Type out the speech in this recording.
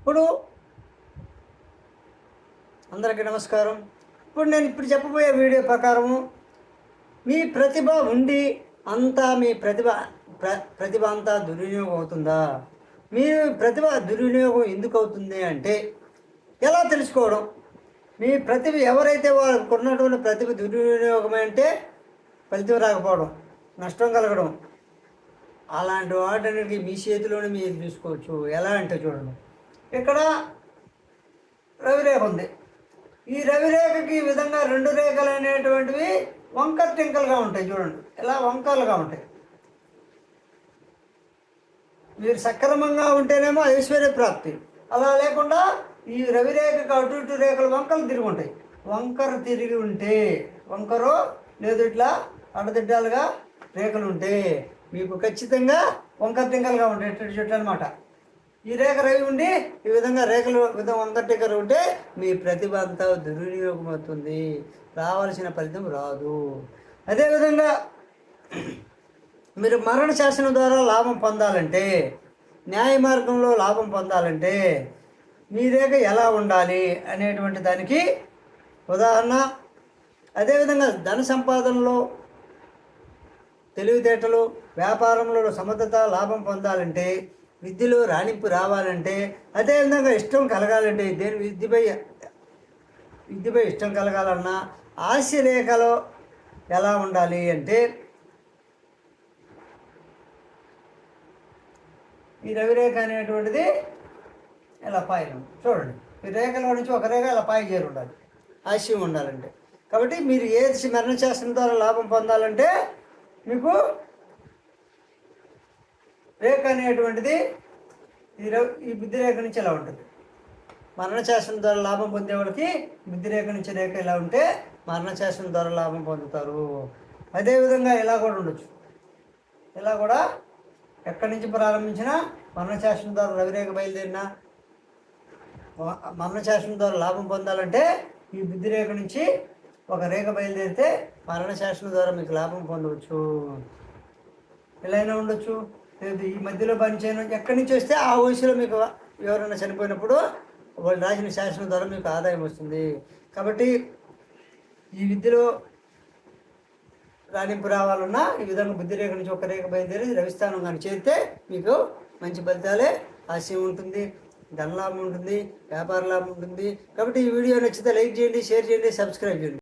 ఇప్పుడు అందరికీ నమస్కారం. ఇప్పుడు నేను ఇప్పుడు చెప్పబోయే వీడియో ప్రకారము మీ ప్రతిభ ఉండి అంతా మీ ప్రతిభ ప్ర ప్రతిభ అంతా దుర్వినియోగం అవుతుందా? మీ ప్రతిభ దుర్వినియోగం ఎందుకు అవుతుంది అంటే ఎలా తెలుసుకోవడం? మీ ప్రతిభ ఎవరైతే వాళ్ళకు ఉన్నటువంటి ప్రతిభ దుర్వినియోగం అంటే ఫలితం రాకపోవడం నష్టం కలగడం. అలాంటి వాటికి మీ చేతిలోనే మీరు చూసుకోవచ్చు. ఎలా అంటే చూడండి. ఇక్కడ రవిరేఖ ఉంది. ఈ రవిరేఖకి ఈ విధంగా రెండు రేఖలు అనేటువంటివి వంకర టింకలుగా ఉంటాయి చూడండి. ఇలా వంకలుగా ఉంటాయి. మీరు సక్రమంగా ఉంటేనేమో ఐశ్వర్య ప్రాప్తి. అలా లేకుండా ఈ రవిరేఖకు అటు ఇటు రేఖలు వంకలు తిరిగి ఉంటాయి. వంకర తిరిగి ఉంటే వంకరు లేదు ఇట్లా అడదిడ్డాలుగా రేఖలు ఉంటే మీకు ఖచ్చితంగా వంకర టింకలుగా ఉంటాయి ఇటు చెట్టు అనమాట. ఈ రేఖ రవి ఉండి ఈ విధంగా రేఖలు విధంగా వంకర ఉంటే మీ ప్రతిభ అంతా దుర్వినియోగం అవుతుంది రావాల్సిన ఫలితం రాదు. అదేవిధంగా మీరు మరణ శాసనం ద్వారా లాభం పొందాలంటే న్యాయ మార్గంలో లాభం పొందాలంటే మీ రేఖ ఎలా ఉండాలి అనేటువంటి దానికి ఉదాహరణ. అదేవిధంగా ధన సంపాదనలో తెలివితేటలు వ్యాపారంలో సమర్థత లాభం పొందాలంటే విద్యలో రాణింపు రావాలంటే అదేవిధంగా ఇష్టం కలగాలంటే దేని విద్యపై విద్యపై ఇష్టం కలగాలన్నా ఆస్య ఎలా ఉండాలి అంటే ఈ రవిరేఖ అనేటువంటిది ఇలా పాయలు చూడండి. ఈ రేఖలో నుంచి ఒక రేఖ ఇలా పాయ చేరు ఉండాలి. ఆశయం ఉండాలంటే. కాబట్టి మీరు ఏది మరణ శాస్త్రం ద్వారా లాభం పొందాలంటే మీకు రేఖ అనేటువంటిది ఈ రవి ఈ బుద్ధి రేఖ నుంచి ఇలా ఉంటుంది? మరణ ద్వారా లాభం పొందే వాళ్ళకి బుద్ధి రేఖ నుంచి రేఖ ఇలా ఉంటే మరణ శాస్త్రం ద్వారా లాభం పొందుతారు. అదేవిధంగా ఇలా కూడా ఉండొచ్చు. ఇలా కూడా ఎక్కడి నుంచి ప్రారంభించినా మరణశాసనం ద్వారా రవిరేఖ బయలుదేరినా మరణశాసనం ద్వారా లాభం పొందాలంటే ఈ బుద్ధి రేఖ నుంచి ఒక రేఖ బయలుదేరితే మరణశాసనం ద్వారా మీకు లాభం పొందవచ్చు. ఎలా అయినా ఉండొచ్చు. ఈ మధ్యలో పనిచేయను ఎక్కడి నుంచి వస్తే ఆ వయసులో మీకు ఎవరైనా చనిపోయినప్పుడు వాళ్ళు రాసిన శాసనం ద్వారా మీకు ఆదాయం వస్తుంది. కాబట్టి ఈ విద్యలో రాణింపు రావాలన్నా ఈ విధంగా బుద్ధి రేఖ నుంచి ఒక రేఖ బయలుదేరి రవిస్థానం కానీ చేస్తే మీకు మంచి ఫలితాలే ఆశయం ఉంటుంది. ధనలాభం ఉంటుంది. వ్యాపార లాభం ఉంటుంది. కాబట్టి ఈ వీడియో నచ్చితే లైక్ చేయండి షేర్ చేయండి సబ్స్క్రైబ్ చేయండి.